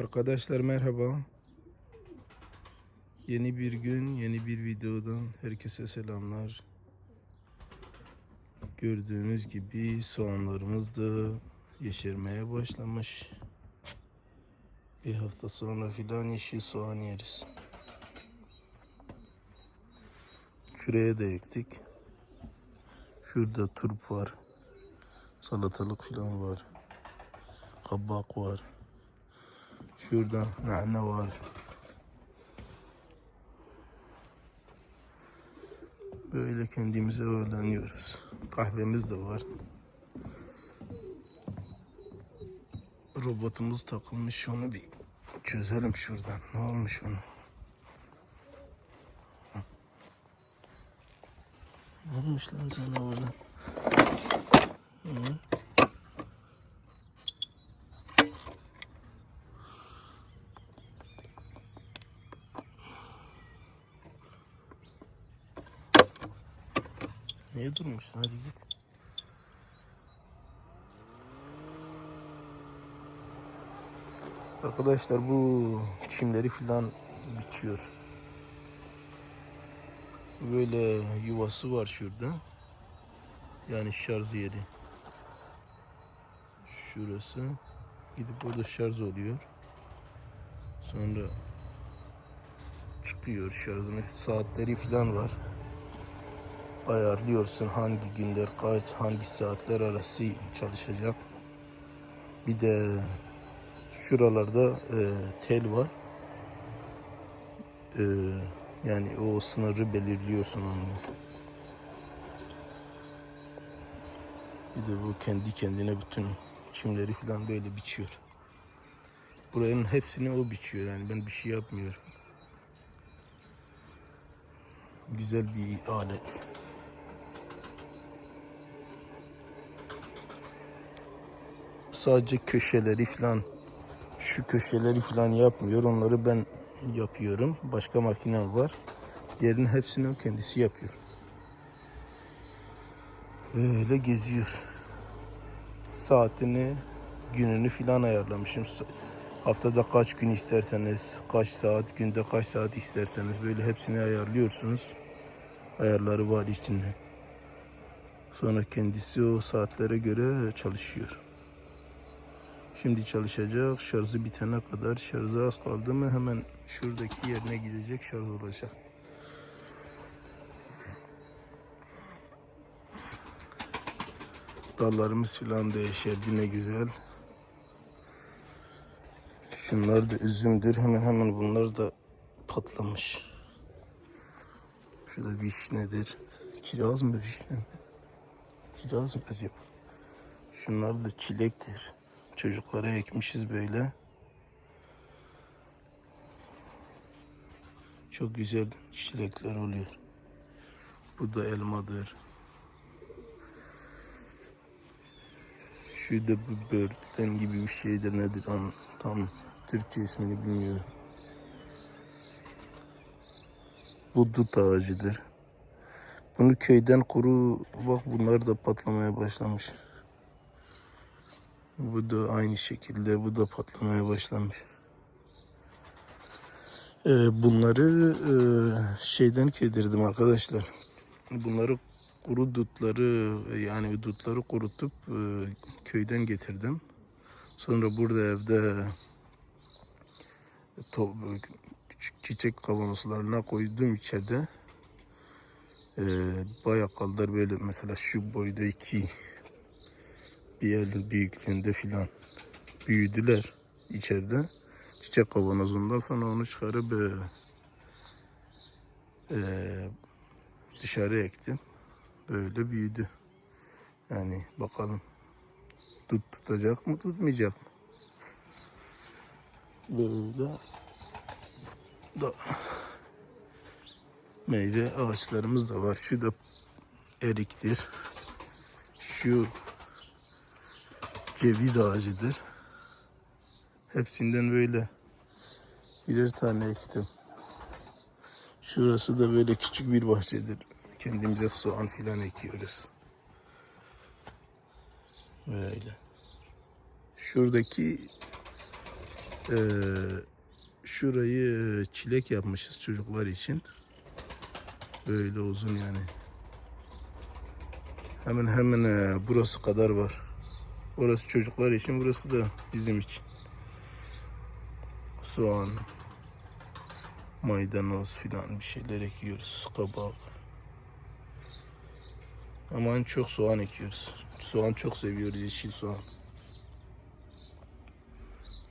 Arkadaşlar merhaba. Yeni bir gün, yeni bir videodan herkese selamlar. Gördüğünüz gibi soğanlarımız da yeşermeye başlamış. Bir hafta sonra filan yeşil soğan yeriz. Şuraya da ektik. Şurada turp var. Salatalık filan var. Kabak var. Şurada nane var. Böyle kendimize öğreniyoruz. Kahvemiz de var. Robotumuz takılmış. Onu bir çözelim şuradan. Ne olmuş onu? Ne olmuş lan sana orada? Hı? Niye durmuşsun? Hadi git. Arkadaşlar bu çimleri filan biçiyor. Böyle yuvası var şurada. Yani şarj yeri. Şurası. Gidip orada şarj oluyor. Sonra çıkıyor şarjının saatleri filan var ayarlıyorsun hangi günler kaç hangi saatler arası çalışacak. Bir de şuralarda e, tel var. E, yani o sınırı belirliyorsun onu. Bir de bu kendi kendine bütün çimleri falan böyle biçiyor. Buranın hepsini o biçiyor yani ben bir şey yapmıyorum. Güzel bir alet. Sadece köşeleri falan şu köşeleri falan yapmıyor. Onları ben yapıyorum. Başka makinem var. Diğerinin hepsini o kendisi yapıyor. Böyle geziyor. Saatini, gününü filan ayarlamışım. Haftada kaç gün isterseniz, kaç saat, günde kaç saat isterseniz böyle hepsini ayarlıyorsunuz. Ayarları var içinde. Sonra kendisi o saatlere göre çalışıyor. Şimdi çalışacak. Şarjı bitene kadar şarjı az kaldı mı hemen şuradaki yerine gidecek şarj olacak. Dallarımız filan da yeşerdi ne güzel. Şunlar da üzümdür. Hemen hemen bunlar da patlamış. Şurada vişnedir. Kiraz mı vişne mi? Kiraz mı acaba? Şunlar da çilektir. Çocuklara ekmişiz böyle. Çok güzel çilekler oluyor. Bu da elmadır. Şu da bu böğürtlen gibi bir şeydir nedir an tam Türkçe ismini bilmiyorum. Bu dut ağacıdır. Bunu köyden kuru bak bunlar da patlamaya başlamış. Bu da aynı şekilde bu da patlamaya başlamış. Ee, bunları e, şeyden kedirdim arkadaşlar. Bunları kuru dutları yani dutları kurutup e, köyden getirdim. Sonra burada evde to, küçük çiçek kavanozlarına koydum içeride. E, bayağı kaldılar böyle mesela şu boyda iki bir el büyüklüğünde filan büyüdüler içeride. Çiçek kavanozundan sonra onu çıkarıp e, e, dışarı ektim. Böyle büyüdü. Yani bakalım tut tutacak mı tutmayacak mı? Böyle da meyve ağaçlarımız da var. Şu da eriktir. Şu ceviz ağacıdır. Hepsinden böyle birer tane ektim. Şurası da böyle küçük bir bahçedir. Kendimize soğan filan ekiyoruz. Böyle. Şuradaki Ee, şurayı e, çilek yapmışız çocuklar için. Böyle uzun yani. Hemen hemen e, burası kadar var. Orası çocuklar için, burası da bizim için. Soğan, maydanoz filan bir şeyler ekiyoruz. Kabak. Ama en çok soğan ekiyoruz. Soğan çok seviyoruz, yeşil soğan.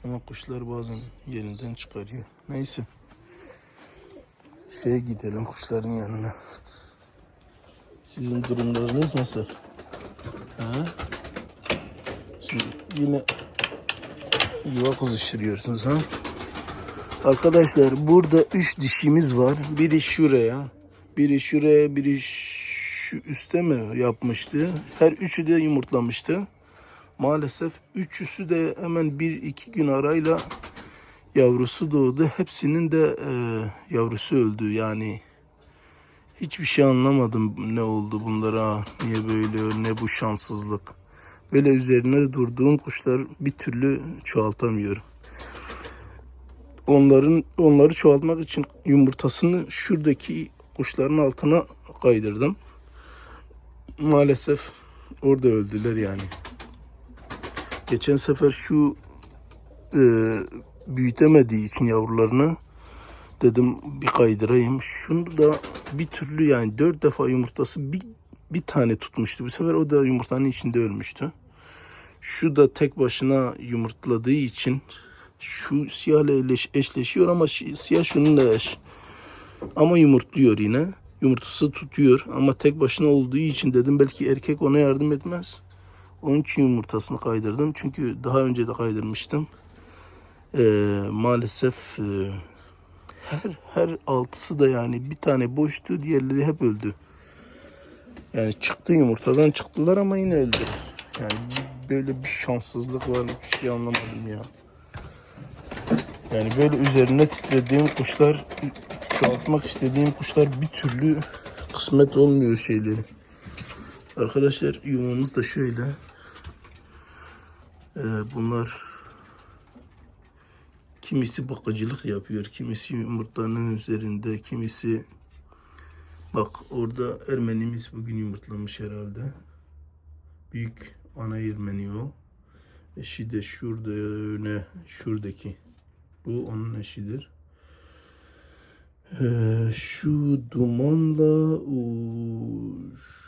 Ama kuşlar bazen yerinden çıkarıyor. Neyse. Şeye gidelim kuşların yanına. Sizin durumlarınız nasıl? Ha? Şimdi yine yuva kızıştırıyorsunuz ha? Arkadaşlar burada üç dişimiz var. Biri şuraya, biri şuraya, biri şu üste mi yapmıştı? Her üçü de yumurtlamıştı. Maalesef üçüsü de hemen bir iki gün arayla yavrusu doğdu. Hepsinin de e, yavrusu öldü. Yani hiçbir şey anlamadım ne oldu bunlara, niye böyle, ne bu şanssızlık. Böyle üzerine durduğum kuşlar bir türlü çoğaltamıyorum. Onların onları çoğaltmak için yumurtasını şuradaki kuşların altına kaydırdım. Maalesef orada öldüler yani. Geçen sefer şu e, büyütemediği için yavrularını dedim bir kaydırayım. Şunu da bir türlü yani dört defa yumurtası bir, bir tane tutmuştu. Bu sefer o da yumurtanın içinde ölmüştü. Şu da tek başına yumurtladığı için şu siyahla eşleş- eşleşiyor ama siyah şununla eş. Ama yumurtluyor yine. Yumurtası tutuyor ama tek başına olduğu için dedim belki erkek ona yardım etmez. Onun için yumurtasını kaydırdım. Çünkü daha önce de kaydırmıştım. Ee, maalesef e, her her altısı da yani bir tane boştu, diğerleri hep öldü. Yani çıktı yumurtadan çıktılar ama yine öldü. Yani böyle bir şanssızlık var, bir şey anlamadım ya. Yani böyle üzerine titrediğim kuşlar, çoğaltmak istediğim kuşlar bir türlü kısmet olmuyor şeyleri. Arkadaşlar yuvamız da şöyle. Ee, bunlar kimisi bakıcılık yapıyor, kimisi yumurtanın üzerinde, kimisi bak orada Ermenimiz bugün yumurtlamış herhalde. Büyük ana Ermeni o. Eşi de şurada öne şuradaki. Bu onun eşidir. Ee, şu dumanla o,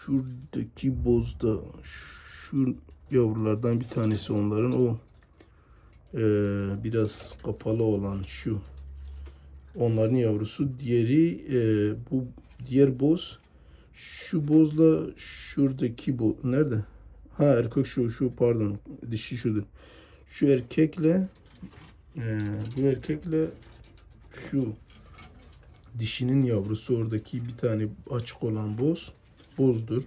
şuradaki bozda şu yavrulardan bir tanesi onların o ee, biraz kapalı olan şu onların yavrusu. Diğeri e, bu diğer boz şu bozla şuradaki bu nerede? Ha erkek şu şu pardon dişi şudur. Şu erkekle e, bu erkekle şu dişinin yavrusu. Oradaki bir tane açık olan boz bozdur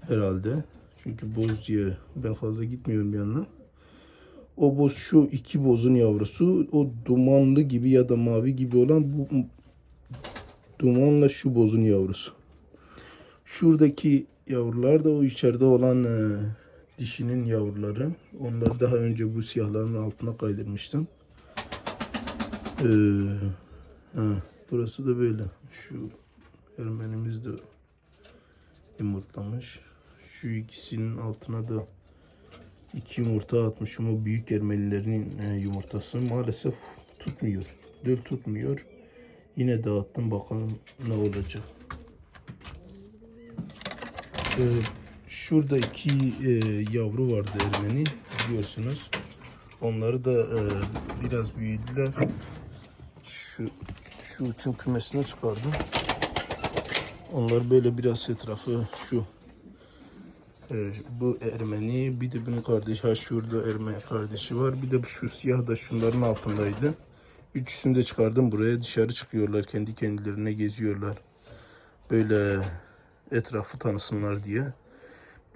herhalde. Çünkü boz diye ben fazla gitmiyorum yanına o boz şu iki bozun yavrusu o dumanlı gibi ya da mavi gibi olan bu dumanla şu bozun yavrusu şuradaki yavrular da o içeride olan e, dişinin yavruları onları daha önce bu siyahların altına kaydırmıştım ee, Ha, burası da böyle. Şu Ermenimiz de yumurtlamış. Şu ikisinin altına da iki yumurta atmışım. O büyük Ermenilerin e, yumurtası maalesef tutmuyor. Döl tutmuyor. Yine dağıttım bakalım ne olacak. Ee, şurada iki e, yavru vardı Ermeni biliyorsunuz. Onları da e, biraz büyüdüler şu şu uçun kümesine çıkardım. Onlar böyle biraz etrafı şu e, bu Ermeni bir de bunun kardeşi ha şurada Ermeni kardeşi var bir de şu siyah da şunların altındaydı. Üçüsünü de çıkardım buraya dışarı çıkıyorlar kendi kendilerine geziyorlar. Böyle etrafı tanısınlar diye.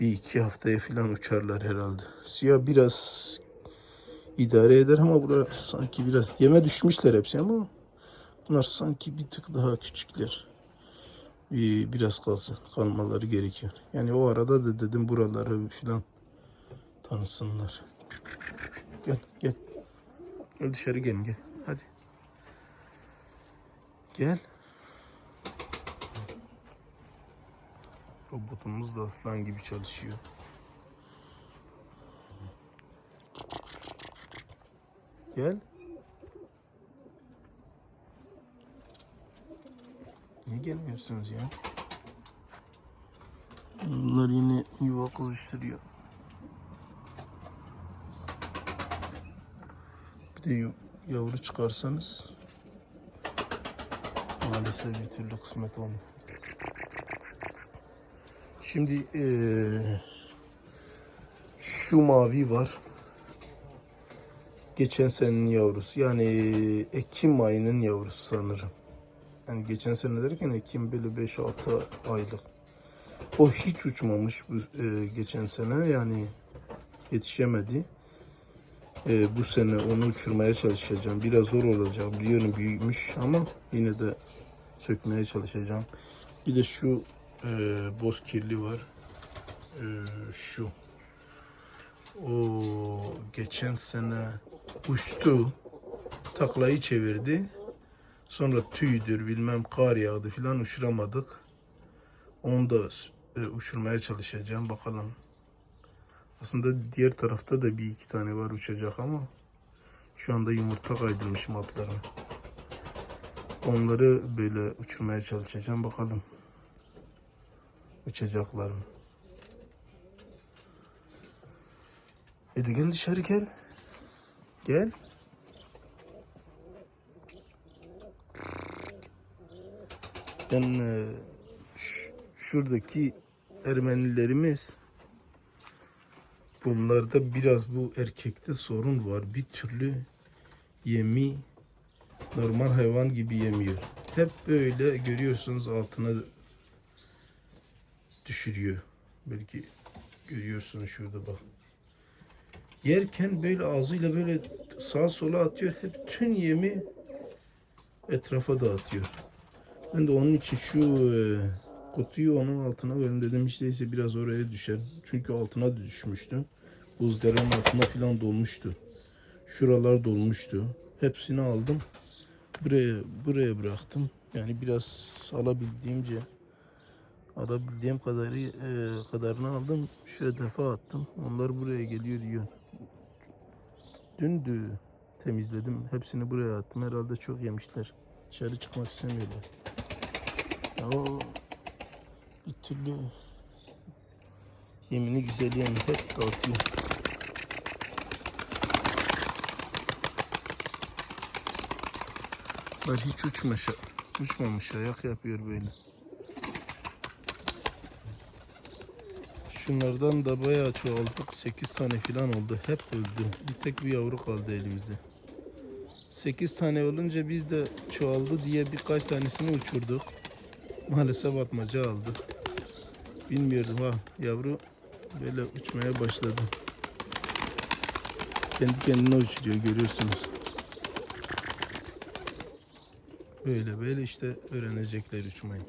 Bir iki haftaya falan uçarlar herhalde. Siyah biraz idare eder ama burası sanki biraz yeme düşmüşler hepsi ama bunlar sanki bir tık daha küçükler. Bir, biraz kalsın, kalmaları gerekiyor. Yani o arada da dedim buraları filan tanısınlar. Gel gel. Gel dışarı gelin gel. Hadi. Gel. Robotumuz da aslan gibi çalışıyor. Gel. Niye gelmiyorsunuz ya? Bunlar yine yuva kızıştırıyor. Bir de yavru çıkarsanız maalesef bir türlü kısmet olmuyor. Şimdi eee, şu mavi var. Geçen senenin yavrusu. Yani Ekim ayının yavrusu sanırım. Yani geçen sene derken Ekim böyle 5-6 aylık. O hiç uçmamış bu e, geçen sene yani yetişemedi. E, bu sene onu uçurmaya çalışacağım. Biraz zor olacak biliyorum büyümüş ama yine de sökmeye çalışacağım. Bir de şu e, boz kirli var. E, şu. O geçen sene uçtu. Taklayı çevirdi. Sonra tüydür bilmem kar yağdı filan uçuramadık. Onu da e, uçurmaya çalışacağım bakalım. Aslında diğer tarafta da bir iki tane var uçacak ama şu anda yumurta kaydırmış matlara. Onları böyle uçurmaya çalışacağım bakalım. Uçacaklar mı? Hadi gel dışarı gel. Gel. Ben e, şuradaki Ermenilerimiz bunlarda biraz bu erkekte sorun var. Bir türlü yemi normal hayvan gibi yemiyor. Hep böyle görüyorsunuz altına düşürüyor. Belki görüyorsunuz şurada bak. Yerken böyle ağzıyla böyle sağa sola atıyor. Hep tüm yemi etrafa dağıtıyor. Ben de onun için şu e, kutuyu onun altına koydum dedim işte ise biraz oraya düşer. Çünkü altına düşmüştü. Buzların altına falan dolmuştu. Şuralar dolmuştu. Hepsini aldım. Buraya buraya bıraktım. Yani biraz alabildiğimce alabildiğim kadarı e, kadarını aldım. Şu hedefe attım. Onlar buraya geliyor diyor. Dün de temizledim. Hepsini buraya attım. Herhalde çok yemişler. Dışarı çıkmak istemiyorlar. Ya o bir türlü yemini güzel yemiyor. Hep dağıtıyor. Bak hiç uçmuş, uçmamış ayak yapıyor böyle. Şunlardan da bayağı çoğaldık. 8 tane falan oldu. Hep öldü. Bir tek bir yavru kaldı elimizde. 8 tane olunca biz de çoğaldı diye birkaç tanesini uçurduk. Maalesef atmaca aldı. Bilmiyorum ha yavru böyle uçmaya başladı. Kendi kendine uçuruyor görüyorsunuz. Böyle böyle işte öğrenecekler uçmayı.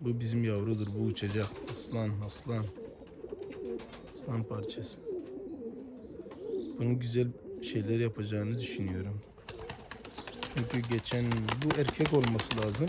Bu bizim yavrudur. Bu uçacak. Aslan, aslan. Aslan parçası. Bunun güzel şeyler yapacağını düşünüyorum. Çünkü geçen bu erkek olması lazım.